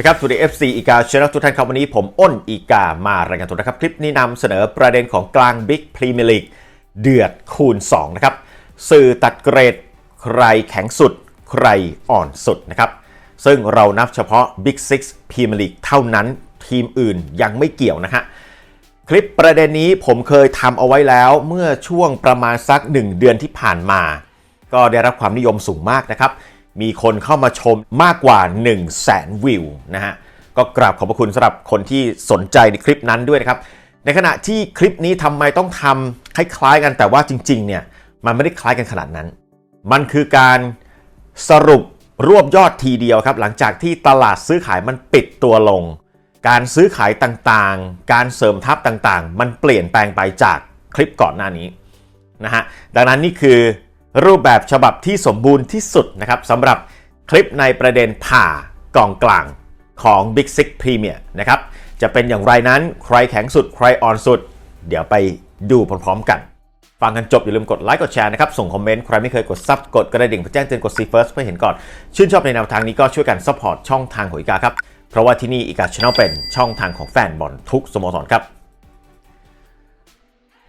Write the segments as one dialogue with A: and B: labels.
A: ดีครับทูดีเอฟซีอีกาชนะทุกท่านครับวันนี้ผมอ้นอีกามารายงานตัวนะครับ คลิปนี้นำเสนอประเด็นของกลางบิ๊กพรีเมียร์ลีกเดือดคูณ 2 นะครับ สื่อตัดเกรด ใครแข็งสุด ใครอ่อนสุดนะครับ ซึ่งเรานับเฉพาะ Big Six Premier League เท่านั้นทีมอื่นยังไม่เกี่ยวนะฮะคลิปประเด็นนี้ผมเคยทำเอาไว้แล้วเมื่อช่วงประมาณสัก 1 เดือนที่ผ่านมา ก็ได้รับความนิยมสูงมากนะครับ มีคนเข้ามาชมมากกว่า 1 0 0 0 0แสนวิวนะฮะ ก็กราบขอบพระคุณสำหรับคนที่สนใจในคลิปนั้นด้วยนะครับ ในขณะที่คลิปนี้ทำไมต้องทำคล้ายๆกันแต่ว่าจริงๆเนี่ยมันไม่ได้คล้ายกันขนาดนั้น มันคือการสรุปรวบยอดทีเดียวครับ หลังจากที่ตลาดซื้อขายมันปิดตัวลง การซื้อขายต่างๆ การเสริมทัพต่างๆ มันเปลี่ยนแปลงไปจากคลิปก่อนหน้านี้นะฮะดังนั้นนี่คือ รูปแบบฉบับที่สมบูรณ์ที่สุดนะครับสำหรับคลิปในประเด็นผ่ากองกลางของ Big Six Premier นะครับจะเป็นอย่างไรนั้นใครแข็งสุดใครอ่อนสุด เดี๋ยวไปดูพร้อมๆกัน ฟังกันจบอย่าลืมกดไลค์กดแชร์นะครับ ส่งคอมเมนต์ ใครไม่เคยกดซับกดกระดิ่งเพื่อแจ้งเตือนกด See First เพื่อเห็นก่อน ชื่นชอบในแนวทางนี้ก็ช่วยกันซัพพอร์ตช่องทางของอีกาครับ เพราะว่าที่นี่อีกาชแนลเป็นช่องทางของแฟนบอลทุกสโมสรครับ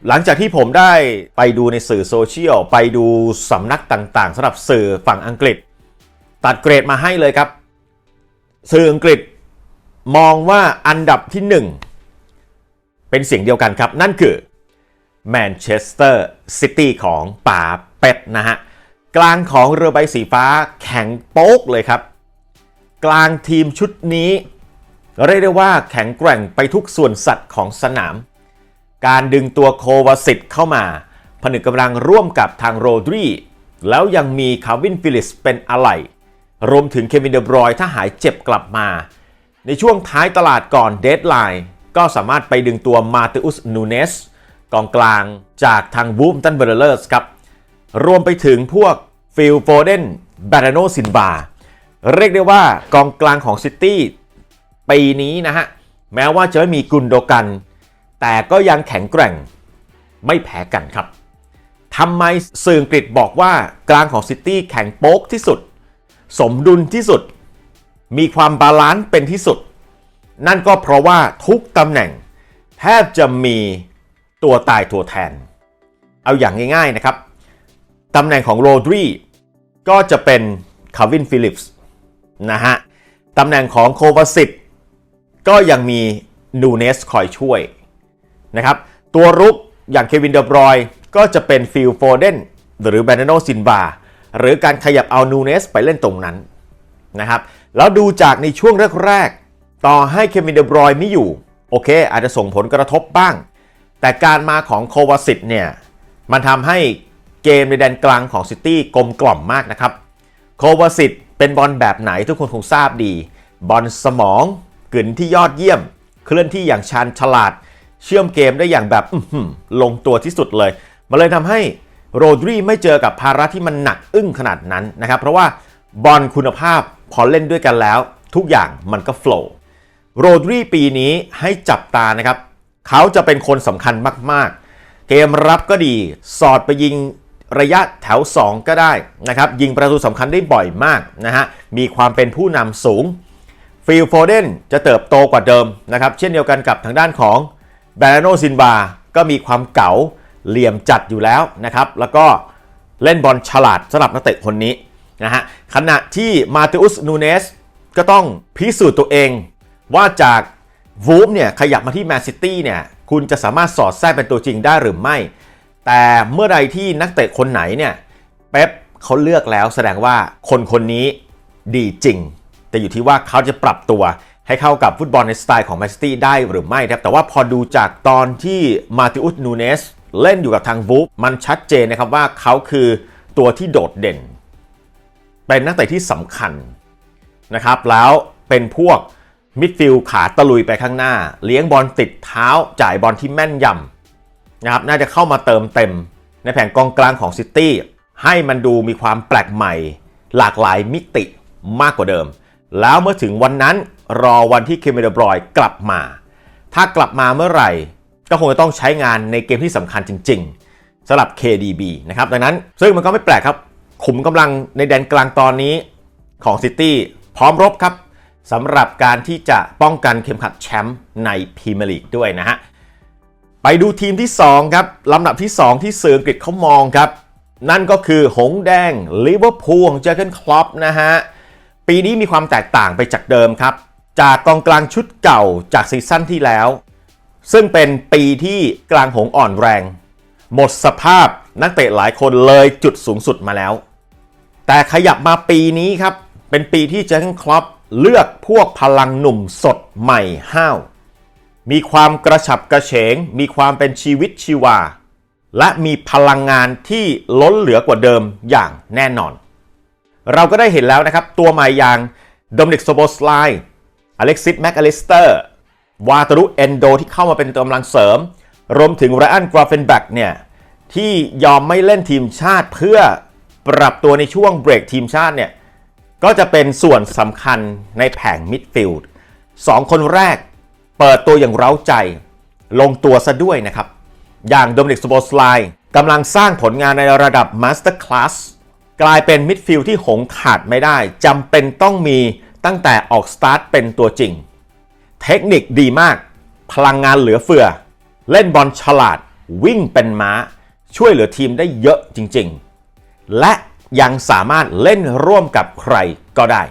A: หลังจากที่ผมได้ไปดูในสื่อโซเชียล ไปดูสำนักต่างๆสำหรับสื่อฝั่งอังกฤษ ตัดเกรดมาให้เลยครับ สื่ออังกฤษมองว่าอันดับที่ 1 เป็นเสียงเดียวกันครับ นั่นคือแมนเชสเตอร์ซิตี้ของป่าเป็ดนะฮะ กลางของเรือใบสีฟ้าแข็งโป๊กเลยครับ กลางทีมชุดนี้ เรียกได้ว่าแข็งแกร่งไปทุกส่วนสัตว์ของสนาม การดึงตัวโควาสิตเข้ามา ผนึกกำลังร่วมกับทางโรดรี แล้วยังมีคาร์วินฟิลิสเป็นอะไหล่รวมถึงเควินเดบรอยถ้าหายเจ็บกลับมา ในช่วงท้ายตลาดก่อนเดดไลน์ก็สามารถไปดึงตัวมาเตอุสนูเนสกองกลางจากทางวูฟตันเบอร์เลอร์สครับ รวมไปถึงพวกฟิลโฟเดนบาราโนซินบาเรียกได้ว่ากองกลางของซิตี้ปีนี้นะฮะ แม้ว่าจะไม่มีกุนโดกัน แต่ก็ยังแข็งแกร่งไม่แพ้กันครับทำไมสื่ออังกฤษบอกว่ากลางของซิตี้แข็งโป๊กที่สุด สมดุลที่สุด มีความบาลานซ์เป็นที่สุด นั่นก็เพราะว่าทุกตำแหน่ง แทบจะมีตัวตายตัวแทน เอาอย่างง่ายๆนะครับตำแหน่งของโรดรีก็จะเป็นคาวินฟิลิปส์นะฮะตำแหน่งของโควาสิตก็ยังมีนูเนสคอยช่วย นะครับ ตัวรุกอย่างเควินเดบรอยก็จะเป็นฟิลโฟเดนหรือแบรนโนซินบาหรือการขยับเอานูเนสไปเล่นตรงนั้นนะครับ แล้วดูจากในช่วงแรกๆ ต่อให้เควินเดบรอยไม่อยู่ โอเค อาจจะส่งผลกระทบบ้าง แต่การมาของโควาสิตเนี่ย มันทำให้เกมในแดนกลางของซิตี้กลมกล่อมมากนะครับ โควาสิตเป็นบอลแบบไหนทุกคนคงทราบดี บอลสมองกลืนที่ยอดเยี่ยม เคลื่อนที่อย่างชาญฉลาด เชื่อมเกมได้อย่างแบบลงตัวที่สุดเลย มันเลยทำให้โรดรีไม่เจอกับภาระที่มันหนักอึ้งขนาดนั้นนะครับ เพราะว่าบอลคุณภาพพอเล่นด้วยกันแล้ว ทุกอย่างมันก็โฟล์โรดรีปีนี้ให้จับตานะครับ เขาจะเป็นคนสำคัญมาก ๆ เกมรับก็ดี สอดไปยิงระยะแถว 2 ก็ได้นะครับ ยิงประตูสำคัญได้บ่อยมากนะฮะ มีความเป็นผู้นำสูงฟิลโฟเดนจะเติบโตกว่าเดิมนะครับ เช่นเดียวกันกับทางด้านของ แบรโนซินบาก็มีความเก๋าเหลี่ยมจัดอยู่แล้วนะครับ แล้วก็เล่นบอลฉลาดสำหรับนักเตะคนนี้นะฮะขณะที่มาเตอุสนูเนสก็ต้องพิสูจน์ตัวเอง ว่าจากวูฟเนี่ยขยับมาที่แมนซิตี้เนี่ยคุณจะสามารถสอดแทรกเป็นตัวจริงได้หรือไม่ แต่เมื่อใดที่นักเตะคนไหนเนี่ยเป๊ปเขาเลือกแล้วแสดงว่าคนคนนี้ดีจริง แต่อยู่ที่ว่าเขาจะปรับตัว ให้เข้ากับฟุตบอลในสไตล์ของแมนซิตี้ได้หรือไม่ครับแต่ว่าพอดูจากตอนที่มาติอุสนูเนสเล่นอยู่กับทางวูฟมันชัดเจนนะครับว่าเขาคือตัวที่โดดเด่น เป็นนักเตะที่สำคัญนะครับ แล้วเป็นพวกมิดฟิลด์ขาตะลุยไปข้างหน้า เลี้ยงบอลติดเท้าจ่ายบอลที่แม่นยำนะครับน่าจะเข้ามาเติมเต็ม ในแผงกองกลางของซิตี้ให้มันดูมีความแปลกใหม่ หลากหลายมิติมากกว่าเดิม แล้วเมื่อถึงวันนั้น รอวันที่เคมิเดบรอยกลับมา ถ้ากลับมาเมื่อไหร่ ก็คงจะต้องใช้งานในเกมที่สำคัญจริง ๆสำหรับ KDB นะครับดังนั้นซึ่งมันก็ไม่แปลกครับ ขุมกำลังในแดนกลางตอนนี้ของซิตี้พร้อมรบครับสำหรับการที่จะป้องกันเข็มขัดแชมป์ในพรีเมียร์ลีกด้วยนะฮะไปดูทีมที่ 2 ครับ ลำดับที่ 2 ที่สื่ออังกฤษเขามองครับ นั่นก็คือหงแดงลิเวอร์พูลของเจอร์เกนคลอปนะฮะ ปีนี้มีความแตกต่างไปจากเดิมครับ จากกองกลางชุดเก่าจากซีซั่นที่แล้ว ซึ่งเป็นปีที่กลางหงอ่อนแรง หมดสภาพนักเตะหลายคนเลยจุดสูงสุดมาแล้ว แต่ขยับมาปีนี้ครับ เป็นปีที่เจนคลอปเลือกพวกพลังหนุ่มสดใหม่ห้าว มีความกระฉับกระเฉง มีความเป็นชีวิตชีวา และมีพลังงานที่ล้นเหลือกว่าเดิมอย่างแน่นอน เราก็ได้เห็นแล้วนะครับ ตัวใหม่อย่างโดมนิกโซโบสไล อเล็กซิสแมคอลิสเตอร์วาตารุเอนโดที่เข้ามาเป็นกำลังเสริม รวมถึงไรอันกราเฟนแบ็กเนี่ย ที่ยอมไม่เล่นทีมชาติเพื่อปรับตัวในช่วงเบรกทีมชาติเนี่ย ก็จะเป็นส่วนสำคัญในแผงมิดฟิลด์สองคนแรกเปิดตัวอย่างเร้าใจ ลงตัวซะด้วยนะครับ อย่างโดมินิกสโบสไลกำลังสร้างผลงานในระดับมาสเตอร์คลาสกลายเป็นมิดฟิลด์ที่หงขาดไม่ได้จำเป็นต้องมี ตั้งแต่ออกสตาร์ทเป็นตัวจริง เทคนิคดีมาก พลังงานเหลือเฟือ เล่นบอลฉลาด วิ่งเป็นม้า ช่วยเหลือทีมได้เยอะจริงๆ และยังสามารถเล่นร่วมกับใครก็ได้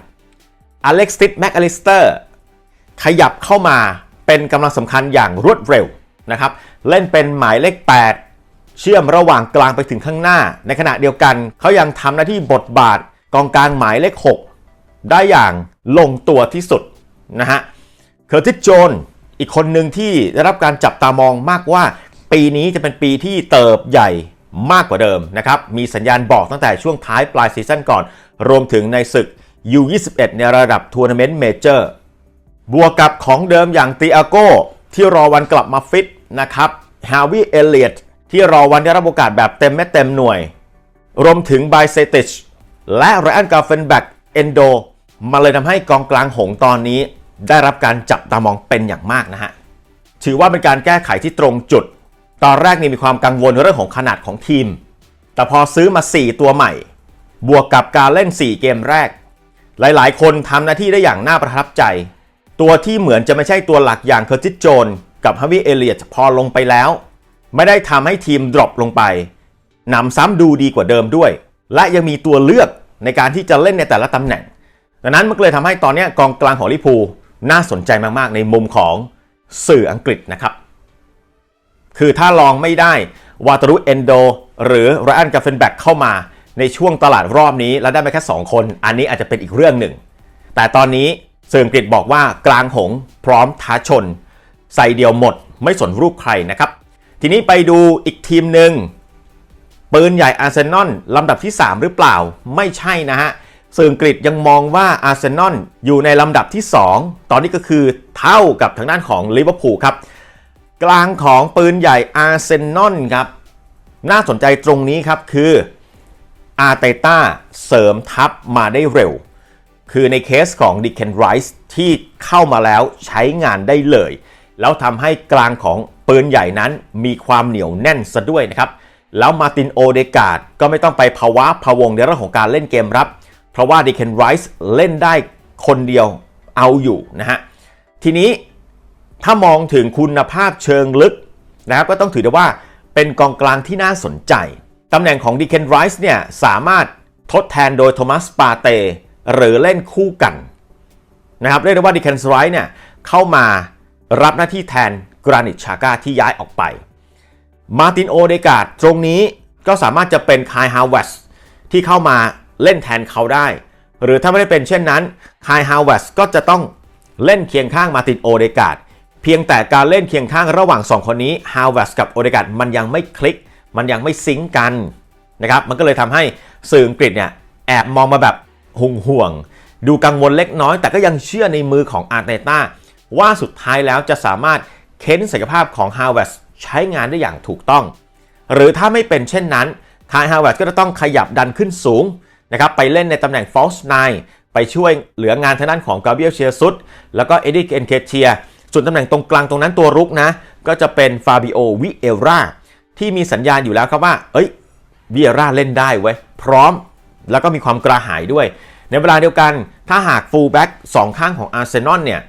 A: อเล็กซิสแมคอลิสเตอร์ขยับเข้ามาเป็นกำลังสำคัญอย่างรวดเร็วนะครับ เล่นเป็นหมายเลข 8 เชื่อมระหว่างกลางไปถึงข้างหน้า ในขณะเดียวกันเขายังทำหน้าที่บทบาทกองกลางหมายเลข 6 ได้อย่างลงตัวที่สุดนะฮะ เคอร์ติสโจนอีกคนหนึ่งที่ได้รับการจับตามองมากว่า ปีนี้จะเป็นปีที่เติบใหญ่มากกว่าเดิมนะครับ มีสัญญาณบอกตั้งแต่ช่วงท้ายปลายซีซั่นก่อน รวมถึงในศึก U21 ในระดับทัวร์นาเมนต์เมเจอร์ บวกกับของเดิมอย่างตีอาโก้ที่รอวันกลับมาฟิตนะครับฮาวิเอเลียตที่รอวันได้รับโอกาสแบบเต็มเม็ดเต็มหน่วย รวมถึงไบเซติชและไรอันกาเฟนแบ็กเอนโด มาเลยทำให้กองกลางหงส์ตอนนี้ ได้รับการจับตามองเป็นอย่างมากนะฮะ ถือว่าเป็นการแก้ไขที่ตรงจุด ตอนแรกนี่มีความกังวลเรื่องของขนาดของทีม แต่พอซื้อมา 4 ตัวใหม่ บวกกับการเล่น 4 เกมแรก หลายๆ คนทำหน้าที่ได้อย่างน่าประทับใจ ตัวที่เหมือนจะไม่ใช่ตัวหลักอย่างเคอร์ติสโจนกับฮาวิเอเลียตพอลงไปแล้ว ไม่ได้ทำให้ทีมดรอปลงไปนำซ้ำดูดีกว่าเดิมด้วย และยังมีตัวเลือกในการที่จะเล่นในแต่ละตำแหน่ง ดังนั้นมันก็เลยทำให้ตอนนี้กองกลางของลิพูน่าสนใจมากๆ ในมุมของสื่ออังกฤษนะครับ คือถ้าลองไม่ได้วาตารุเอนโดหรือไรอันกาเฟนแบ็กเข้ามาในช่วงตลาดรอบนี้ แล้วได้ไปแค่ 2 คน อันนี้อาจจะเป็นอีกเรื่องหนึ่ง แต่ตอนนี้สื่ออังกฤษบอกว่ากลางหงพร้อมท้าชน ใส่เดียวหมดไม่สนรูปใครนะครับ ทีนี้ไปดูอีกทีมหนึ่งปืนใหญ่อาร์เซนอลลำดับที่ 3 หรือเปล่าไม่ใช่นะฮะ สื่ออังกฤษยังมองว่าอาร์เซนอลอยู่ในลำดับที่ 2 ตอนนี้ก็คือเท่ากับทางด้านของลิเวอร์พูลครับ กลางของปืนใหญ่อาร์เซนอลครับ น่าสนใจตรงนี้ครับคืออาร์เตต้าเสริมทัพมาได้เร็ว คือในเคสของดิเคนไรส์ที่เข้ามาแล้วใช้งานได้เลย แล้วทำให้กลางของปืนใหญ่นั้นมีความเหนียวแน่นซะด้วยนะครับ แล้วมาตินโอเดกาดก็ไม่ต้องไปภาวะพะวงในเรื่องของการเล่นเกมรับ เพราะว่าดิเคนไรส์เล่นได้คนเดียวเอาอยู่นะฮะ ทีนี้ถ้ามองถึงคุณภาพเชิงลึกนะครับก็ต้องถือได้ว่าเป็นกองกลางที่น่าสนใจ ตำแหน่งของดิเคนไรส์เนี่ยสามารถทดแทนโดยโทมัสปาเตหรือเล่นคู่กันนะครับเรียกได้ว่าดิเคนไรส์เนี่ยเข้ามารับหน้าที่แทนกรานิตชาก้าที่ย้ายออกไป มาร์ตินโอเดกาดตรงนี้ก็สามารถจะเป็นคายฮาวเวสที่เข้ามา เล่นแทนเขาได้ หรือถ้าไม่ได้เป็นเช่นนั้นคายฮาวเวสก็จะต้องเล่นเคียงข้างมาตินโอเดกาดเพียงแต่การเล่นเคียงข้างระหว่าง 2 คนนี้ฮาวเวสกับโอเดกาดมันยังไม่คลิก มันยังไม่ซิงก์กันนะครับมันก็เลยทำให้สื่ออังกฤษเนี่ยแอบมองมาแบบห่วงห่วง ดูกังวลเล็กน้อย แต่ก็ยังเชื่อในมือของอาร์เตต้าว่าสุดท้ายแล้วจะสามารถเค้นศักยภาพของฮาวเวสใช้งานได้อย่างถูกต้อง หรือถ้าไม่เป็นเช่นนั้นคายฮาวเวร์ดก็จะต้องขยับดันขึ้นสูง นะครับไปเล่นในตำแหน่ง false nine ไปช่วยเหลืองานทางด้านของกาเบียลเชียซุดแล้วก็เอ็ดดี้เอนเคเทียส่วนตำแหน่งตรงกลางตรงนั้นตัวรุกนะ ก็จะเป็นฟาบิโอวิเอราที่มีสัญญาณอยู่แล้วครับว่า เอ้ยวิเอราเล่นได้เว้ยพร้อมแล้วก็มีความกระหายด้วย ในเวลาเดียวกันถ้าหากฟูลแบ็กสองข้างของอาร์เซนอลเนี่ย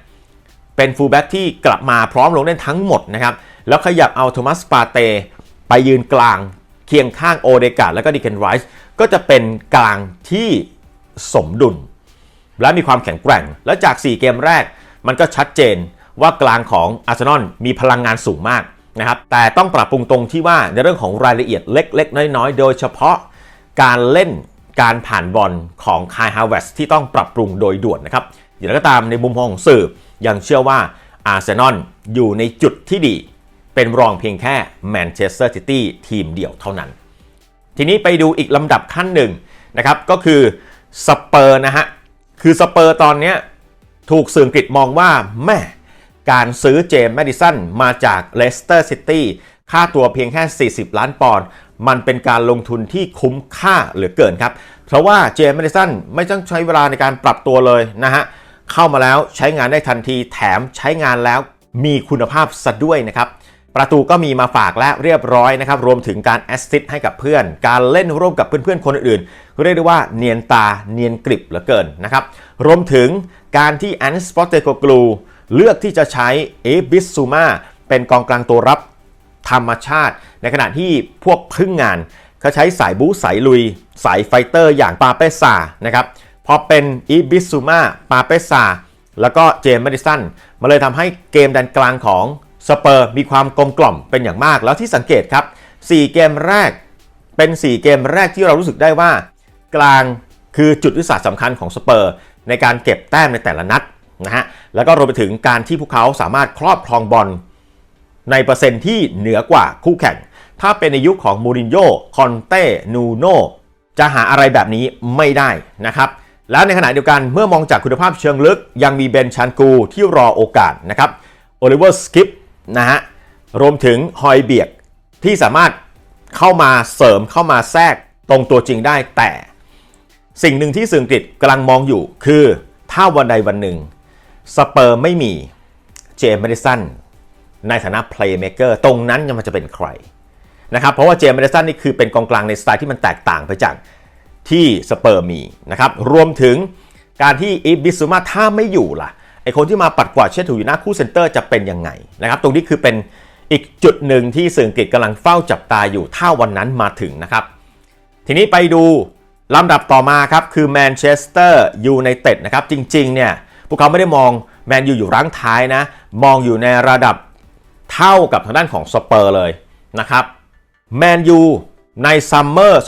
A: เป็นฟูลแบ็กที่กลับมาพร้อมลงเล่นทั้งหมดนะครับ แล้วขยับเอาโทมัสปาเตไปยืนกลาง คียงข้างโอเดกาแล้วก็ดิเคนไรส์ก็จะเป็นกลางที่สมดุล และมีความแข็งแกร่ง และจาก 4 เกมแรก มันก็ชัดเจนว่ากลางของอาร์เซนอลมีพลังงานสูงมากนะครับแต่ต้องปรับปรุงตรงที่ว่าในเรื่องของรายละเอียดเล็ก ๆ น้อย ๆ โดยเฉพาะการเล่นการผ่านบอลของคายฮาวเวสที่ต้องปรับปรุงโดยด่วนนะครับอย่างไรก็ตามในมุมมองของสื่อยังเชื่อว่าอาร์เซนอลอยู่ในจุดที่ดี เป็นรองเพียงแค่แมนเชสเตอร์ซิตี้ทีมเดียวเท่านั้น ทีนี้ไปดูอีกลำดับขั้นหนึ่งนะครับ ก็คือสเปอร์นะฮะ คือสเปอร์ตอนนี้ถูกสื่ออังกฤษมองว่าแม่การซื้อเจมส์แมดิสันมาจากเลสเตอร์ซิตี้ค่าตัวเพียงแค่ 40 ล้านปอนด์มันเป็นการลงทุนที่คุ้มค่าเหลือเกินครับ เพราะว่าเจมส์แมดิสันไม่ต้องใช้เวลาในการปรับตัวเลยนะฮะ เข้ามาแล้วใช้งานได้ทันทีแถมใช้งานแล้วมีคุณภาพซะด้วยนะครับ ประตูก็มีมาฝากและเรียบร้อยนะครับ รวมถึงการแอสซิสต์ให้กับเพื่อน การเล่นร่วมกับเพื่อนๆคนอื่นเรียกได้ว่าเนียนตาเนียนกริบเหลือเกินนะครับ รวมถึงการที่แอนสปอตเตโกกลูเลือกที่จะใช้เอบิสซูมาเป็นกองกลางตัวรับธรรมชาติ ในขณะที่พวกพึ่งงานเขาใช้สายบู๊สายลุย สายไฟเตอร์อย่างปาเปซานะครับพอเป็นอีบิสซูมาปาเปซาแล้วก็เจมส์มดิสันมาเลยทำให้เกมดันกลางของ สเปอร์มีความกลมกล่อมเป็นอย่างมากแล้วที่สังเกตครับ 4 เกมแรกเป็น 4 เกมแรกที่เรารู้สึกได้ว่า กลางคือจุดยุทธศาสตร์สำคัญของสเปอร์ ในการเก็บแต้มในแต่ละนัดนะฮะแล้วก็รวมไปถึงการที่พวกเขาสามารถครอบครองบอลในเปอร์เซ็นต์ที่เหนือกว่าคู่แข่ง ถ้าเป็นในยุคของมูรินโญ่คอนเต้นูโน่จะหาอะไรแบบนี้ไม่ได้นะครับแล้วในขณะเดียวกันเมื่อมองจากคุณภาพเชิงลึก ยังมีเบนชันกูที่รอโอกาสนะครับโอลิเวอร์สกิป นะฮะรวมถึงฮอยเบียกที่สามารถเข้ามาเสริมเข้ามาแทรกตรงตัวจริงได้ แต่สิ่งหนึ่งที่สื่ออังกฤษกำลังมองอยู่คือถ้าวันใดวันหนึ่งสเปอร์ไม่มีเจมส์แมดิสันในฐานะ playmaker ตรงนั้นยังมันจะเป็นใครนะครับเพราะว่าเจมส์แมดิสันนี่คือเป็นกองกลางในสไตล์ที่มันแตกต่างไปจากที่สเปอร์มีนะครับรวมถึงการที่อีบิสุมาถ้าไม่อยู่ล่ะ ไอคนที่มาปัดกวาดเช็ดถูอยู่หน้าคู่เซนเตอร์จะเป็นยังไงนะครับ ตรงนี้คือเป็นอีกจุดหนึ่งที่สื่ออังกฤษกำลังเฝ้าจับตาอยู่ถ้าวันนั้นมาถึงนะครับ ทีนี้ไปดูลำดับต่อมาครับคือแมนเชสเตอร์ยูไนเต็ดนะครับจริงๆเนี่ยพวกเขาไม่ได้มองแมนยูอยู่รั้งท้ายนะ มองอยู่ในระดับเท่ากับทางด้านของสเปอร์เลยนะครับแมนยูในซัมเมอร์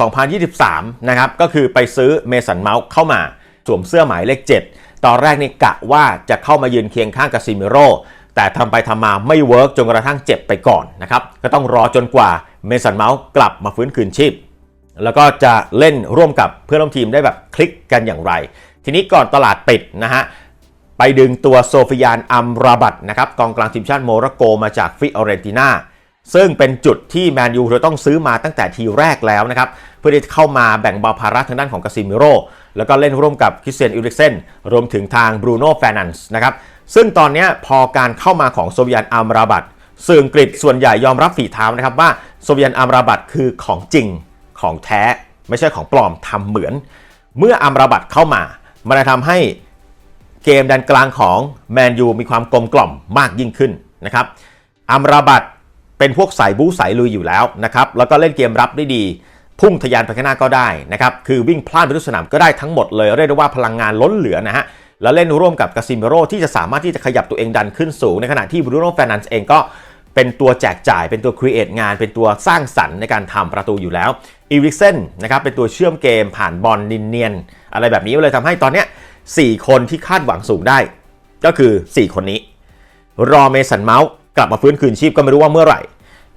A: 2023 นะครับ ก็คือไปซื้อเมสันเมาส์เข้ามาสวมเสื้อหมายเลข 7 ตอนแรกนี่กะว่าจะเข้ามายืนเคียงข้างกับซิมิโรแต่ทำไปทำมาไม่เวิร์กจนกระทั่งเจ็บไปก่อนนะครับ ก็ต้องรอจนกว่าเมสันเมาส์กลับมาฟื้นคืนชีพ แล้วก็จะเล่นร่วมกับเพื่อนร่วมทีมได้แบบคลิกกันอย่างไร ทีนี้ก่อนตลาดปิดนะฮะไปดึงตัวโซฟิยานอัมราบัตนะครับกองกลางทีมชาติโมร็อกโกมาจากฟิออเรนตินา ซึ่งเป็นจุดที่แมนยูเราต้องซื้อมาตั้งแต่ทีแรกแล้วนะครับ เพื่อที่จะเข้ามาแบ่งเบาภาระทางด้านของกาซิมิโร่แล้วก็เล่นร่วมกับคริสเตียนอิริกเซนรวมถึงทางบรูโน่แฟร์นันส์นะครับซึ่งตอนนี้พอการเข้ามาของโซฟิยนอัมราบัตสื่ออังกฤษส่วนใหญ่ยอมรับฝีเท้านะครับว่าโซฟิยนอัมราบัตคือของจริงของแท้ ไม่ใช่ของปลอมทำเหมือน เมื่ออัมราบัตเข้ามา มันจะทำให้เกมดันกลางของแมนยูมีความกลมกล่อมมากยิ่งขึ้นนะครับอัมราบัต เป็นพวกสายบู๊สายลุยอยู่แล้วนะครับแล้วก็เล่นเกมรับได้ดี พุ่งทะยานไปข้างหน้าก็ได้นะครับคือวิ่งพลาดไปทุกสนามก็ได้ทั้งหมดเลยเรียกได้ว่าพลังงานล้นเหลือนะฮะแล้วเล่นร่วมกับกาซิเมโร่ที่จะสามารถที่จะขยับตัวเองดันขึ้นสูง ในขณะที่บรูโน่แฟนันส์เองก็เป็นตัวแจกจ่าย เป็นตัวครีเอทงาน เป็นตัวสร้างสรรค์ในการทำประตูอยู่แล้วอีริกเซนนะครับเป็นตัวเชื่อมเกมผ่านบอลนินเนียน อะไรแบบนี้เลยทำให้ตอนเนี้ย4คนที่คาดหวังสูงได้ ก็คือ 4 คนนี้ รอเมสันเมาส์ กลับมาฟื้นคืนชีพก็ไม่รู้ว่าเมื่อไหร่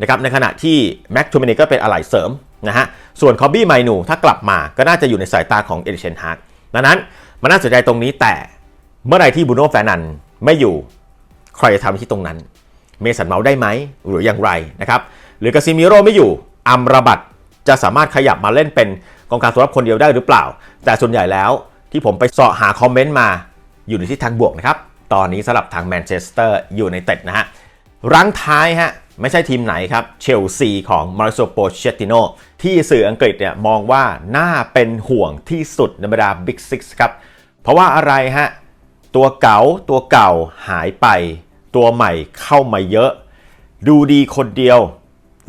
A: นะครับในขณะที่แม็กทูมินีก็เป็นอะไหล่เสริมนะฮะส่วนคอบบี้ไมนูถ้ากลับมาก็น่าจะอยู่ในสายตาของเอริเชนฮาร์ดดังนั้นมันน่าสนใจตรงนี้แต่เมื่อไหร่ที่บูโน่แฟรนันไม่อยู่ใครจะทำที่ตรงนั้น เมสันเมาส์ได้ไหมหรืออย่างไรนะครับหรือกาซิมิโร่ไม่อยู่อัมราบัตจะสามารถขยับมาเล่นเป็นกองกลางตัวรับคนเดียวได้หรือเปล่า แต่ส่วนใหญ่แล้วที่ผมไปเสาะหาคอมเมนต์มาอยู่ในทิศทางบวกนะครับตอนนี้สำหรับทางแมนเชสเตอร์อยู่ในเต็ดนะฮะ รั้งท้ายฮะไม่ใช่ทีมไหนครับเชลซีของมาริโซโปเชติโนที่สื่ออังกฤษเนี่ยมองว่าน่าเป็นห่วงที่สุดในบรรดาบิ๊กซิกครับ เพราะว่าอะไรฮะ ตัวเก่าตัวเก่าหายไป ตัวใหม่เข้ามาเยอะ ดูดีคนเดียว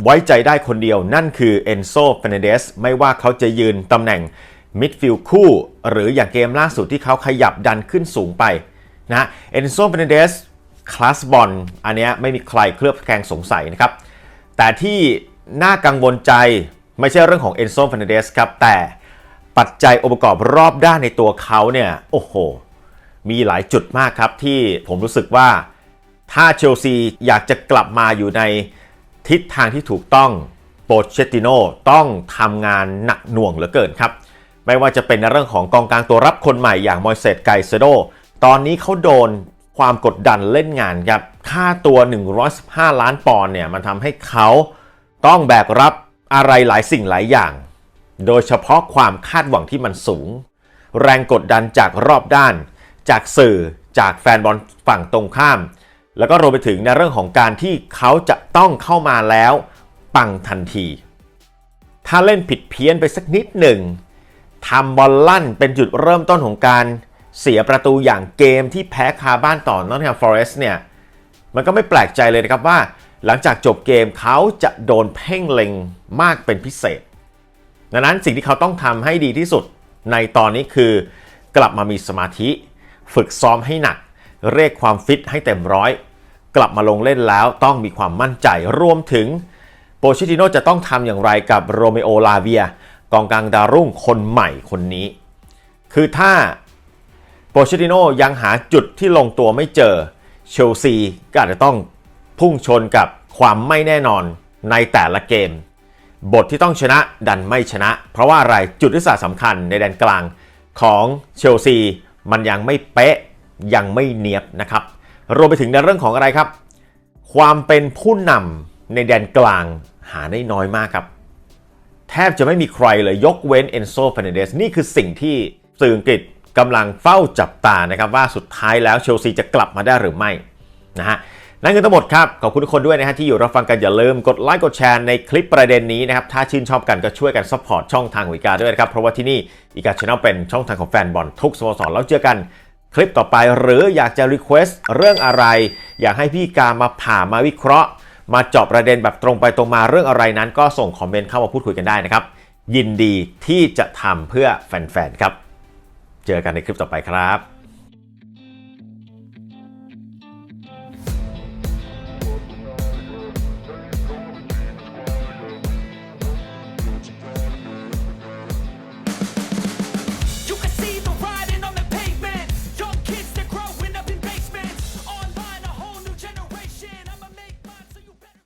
A: ไว้ใจได้คนเดียวนั่นคือเอนโซเฟเนเดสไม่ว่าเขาจะยืนตำแหน่งมิดฟิลด์คู่ หรืออย่างเกมล่าสุดที่เขาขยับดันขึ้นสูงไปนะเอนโซเฟเนเดส คลาสบอลอันนี้ไม่มีใครเคลือบแคลงสงสัยนะครับ แต่ที่น่ากังวลใจไม่ใช่เรื่องของเอนโซฟเนเดสครับ แต่ปัจจัยองค์ประกอบรอบด้านในตัวเขาเนี่ย โอ้โห มีหลายจุดมากครับที่ผมรู้สึกว่าถ้าเชลซีอยากจะกลับมาอยู่ในทิศทางที่ถูกต้องโปเชติโนต้องทำงานหนักหน่วงเหลือเกินครับ ไม่ว่าจะเป็นในเรื่องของกองกลางตัวรับคนใหม่อย่างมอยเซตไกเซโด ตอนนี้เขาโดน ความกดดันเล่นงานครับค่าตัว 115 ล้านปอนด์เนี่ยมันทำให้เขาต้องแบกรับอะไรหลายสิ่งหลายอย่าง โดยเฉพาะความคาดหวังที่มันสูง แรงกดดันจากรอบด้าน จากสื่อจากแฟนบอลฝั่งตรงข้าม แล้วก็รวมไปถึงในเรื่องของการที่เขาจะต้องเข้ามาแล้วปังทันที ถ้าเล่นผิดเพี้ยนไปสักนิดหนึ่งทำบอลลั่นเป็นจุดเริ่มต้นของการ เสียประตูอย่างเกมที่แพ้คาบ้านต่อนอตแฮมฟอเรสต์เนี่ย มันก็ไม่แปลกใจเลยนะครับว่า หลังจากจบเกมเขาจะโดนเพ่งเล็งมากเป็นพิเศษ ดังนั้นสิ่งที่เขาต้องทำให้ดีที่สุดในตอนนี้คือกลับมามีสมาธิ ฝึกซ้อมให้หนัก เรียกความฟิตให้เต็มร้อย กลับมาลงเล่นแล้วต้องมีความมั่นใจรวมถึงโปเชติโนจะต้องทำอย่างไรกับโรเมโอลาเวียกองกลางดารุ่งคนใหม่คนนี้ คือถ้า โปเชติโนยังหาจุดที่ลงตัวไม่เจอ เชลซีก็อาจจะต้องพุ่งชนกับความไม่แน่นอนในแต่ละเกม บทที่ต้องชนะดันไม่ชนะ เพราะว่าอะไรจุดทธศาสำคัญในแดนกลางของเชลซีมันยังไม่เป๊ะยังไม่เนียบนะครับ รวมไปถึงในเรื่องของอะไรครับ ความเป็นผู้นำในแดนกลางหาได้น้อยมากครับ แทบจะไม่มีใครเลยยกเว้นเอนโซฟ r นเดสนี่คือสิ่งที่สื่ออังกฤษ กำลังเฝ้าจับตานะครับว่าสุดท้ายแล้วเชลซีจะกลับมาได้หรือไม่นะฮะนั่นคือทั้งหมดครับ ขอบคุณทุกคนด้วยนะฮะที่อยู่รับฟังกันอย่าลืมกดไลค์กดแชร์ในคลิปประเด็นนี้นะครับ ถ้าชื่นชอบกันก็ช่วยกันซัพพอร์ตช่องทางอีกาด้วยนะครับ เพราะว่าที่นี่อีกาชแนลเป็นช่องทางของแฟนบอลทุกสโมสรแล้วเจอกันคลิปต่อไป หรืออยากจะรีเควสต์เรื่องอะไร อยากให้พี่กามาผ่ามาวิเคราะห์ มาเจาะประเด็นแบบตรงไปตรงมาเรื่องอะไรนั้น ก็ส่งคอมเมนต์เข้ามาพูดคุยกันได้นะครับยินดีที่จะทำเพื่อแฟนๆครับ เจอกันในคลิปต่อไปครับ